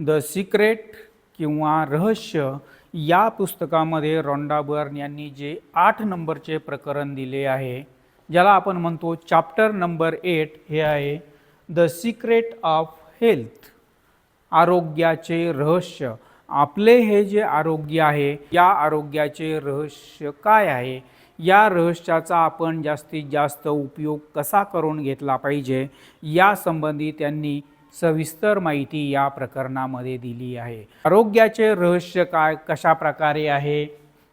The secret किंवा रहस्य या पुस्तकामध्ये रॉन्डा बर्न यांनी जे आठ नंबरचे प्रकरण दिले आहे ज्याला आपण म्हणतो चॅप्टर नंबर एट हे आहे द सिक्रेट ऑफ हेल्थ. आरोग्याचे रहस्य. आपले हे जे आरोग्य आहे या आरोग्याचे रहस्य काय आहे? या रहस्याचा आपण जास्तीत जास्त उपयोग कसा करून घेतला पाहिजे? या संबंधी त्यांनी सविस्तर माहिती या प्रकरणामध्ये दिली आहे. आरोग्याचे रहस्य काय कशा प्रकारे आहे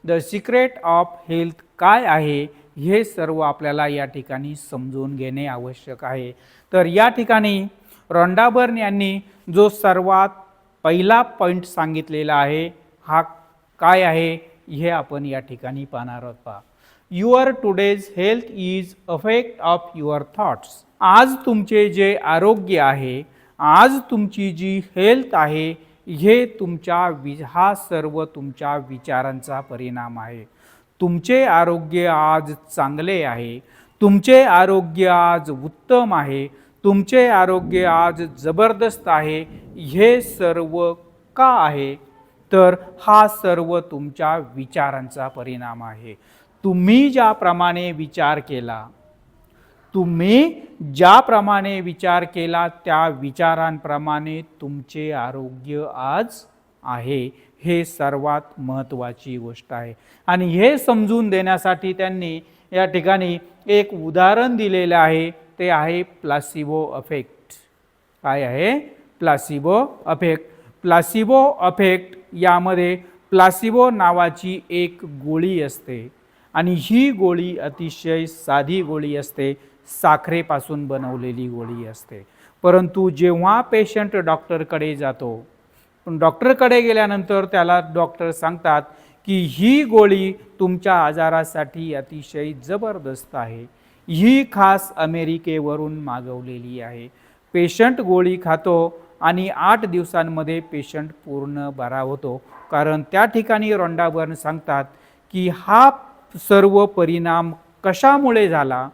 द सिक्रेट ऑफ हेल्थ काय आहे हे सर्व आपल्याला या ठिकाणी समजून घेणे आवश्यक आहे. तर या ठिकाणी रॉन्डाबर्न यांनी जो सर्वात पहिला पॉईंट सांगितलेला आहे हा काय आहे हे आपण या ठिकाणी पाहणार आहोत. पहा. Your today's health is affect of your thoughts. आज तुमचे जे आरोग्य आहे आज तुमची जी हेल्थ आहे हे तुमच्या वि हा सर्व तुमच्या विचारांचा परिणाम आहे. तुमचे आरोग्य आज चांगले आहे. तुमचे आरोग्य आज उत्तम आहे. तुमचे आरोग्य आज जबरदस्त आहे. हे सर्व का आहे? तर हा सर्व तुमच्या विचारांचा परिणाम आहे. तुम्ही ज्याप्रमाणे विचार केला तुम्ही ज्याप्रमाणे विचार केला त्या विचारांप्रमाणे तुमचे आरोग्य आज आहे. हे सर्वात महत्त्वाची गोष्ट आहे. आणि हे समजून देण्यासाठी त्यांनी या ठिकाणी एक उदाहरण दिलेलं आहे. ते आहे प्लासिबो अफेक्ट. काय आहे? Placebo effect. प्लासिबो अफेक्ट यामध्ये प्लासिबो नावाची एक गोळी असते. आणि ही गोळी अतिशय साधी गोळी असते. साखरेपासून बनवलेली गोळी असते. परंतु जेव्हा पेशंट डॉक्टरकडे जातो पण डॉक्टरकडे गेल्यानंतर त्याला डॉक्टर सांगतात की ही गोळी तुमच्या आजारासाठी अतिशय जबरदस्त आहे. ही खास अमेरिकेवरून मागवलेली आहे. पेशंट गोळी खातो आणि आठ दिवसांमध्ये पेशंट पूर्ण बरा होतो. कारण त्या ठिकाणी रोंडाबर्न सांगतात की हा सर्व परिणाम कशामुळे झाला?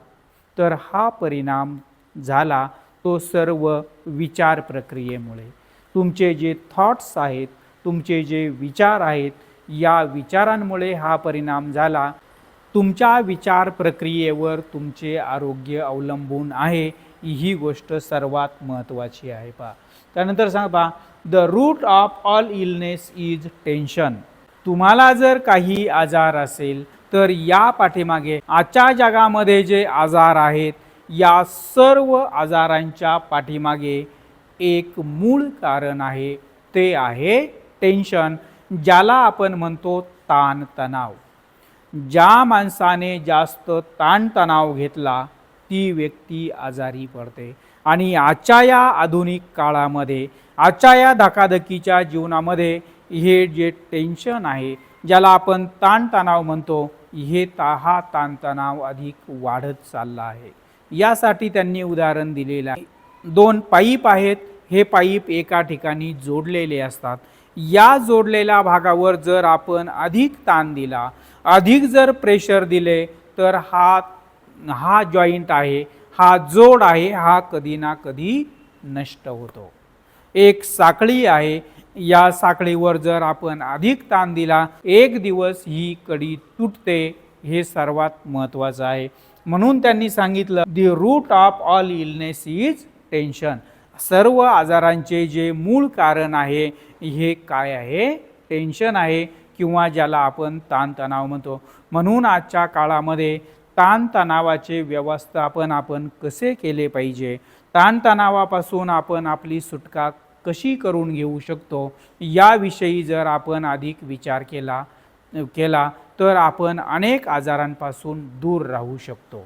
तर हा परिणाम झाला तो सर्व विचार प्रक्रियेमुळे. तुमचे जे थॉट्स आहेत तुमचे जे विचार आहेत या विचारांमुळे हा परिणाम झाला. तुमच्या विचार प्रक्रियेवर तुमचे आरोग्य अवलंबून आहे ही गोष्ट सर्वात महत्त्वाची आहे पहा. त्यानंतर सांग पहा the root of all illness is tension तुम्हाला जर काही आजार असेल तर या पाठीमागे आजच्या जगामध्ये जे आजार आहेत या सर्व आजारांच्या पाठीमागे एक मूळ कारण आहे ते आहे टेन्शन ज्याला आपण म्हणतो ताणतणाव. ज्या माणसाने जास्त ताणतणाव घेतला ती व्यक्ती आजारी पडते. आणि आजच्या या आधुनिक काळामध्ये आजच्या या धकाधकीच्या जीवनामध्ये हे जे टेन्शन आहे ज्याला आपण ताणतणाव म्हणतो हे ता हा ताणतणाव अधिक वाढत चालला आहे. यासाठी त्यांनी उदाहरण दिलेलं आहे. दोन पाईप आहेत. हे पाईप एका ठिकाणी जोडलेले असतात. या जोडलेल्या भागावर जर आपण अधिक ताण दिला अधिक जर प्रेशर दिले तर हा हा जॉईंट आहे हा जोड आहे हा कधी ना कधी नष्ट होतो. एक साखळी आहे. या साखळीवर जर आपण अधिक ताण दिला एक दिवस ही कडी तुटते हे सर्वात महत्त्वाचं आहे. म्हणून त्यांनी सांगितलं the root of all illness is tension सर्व आजारांचे जे मूळ कारण आहे हे काय आहे? टेन्शन आहे किंवा ज्याला आपण ताणतणाव म्हणतो. म्हणून आजच्या काळामध्ये ताणतणावाचे व्यवस्थापन आपण कसे केले पाहिजे? ताणतणावापासून आपण आपली सुटका कशी करून घेऊ शकतो? याविषयी जर आपण अधिक विचार केला केला तर आपण अनेक आजारांपासून दूर राहू शकतो.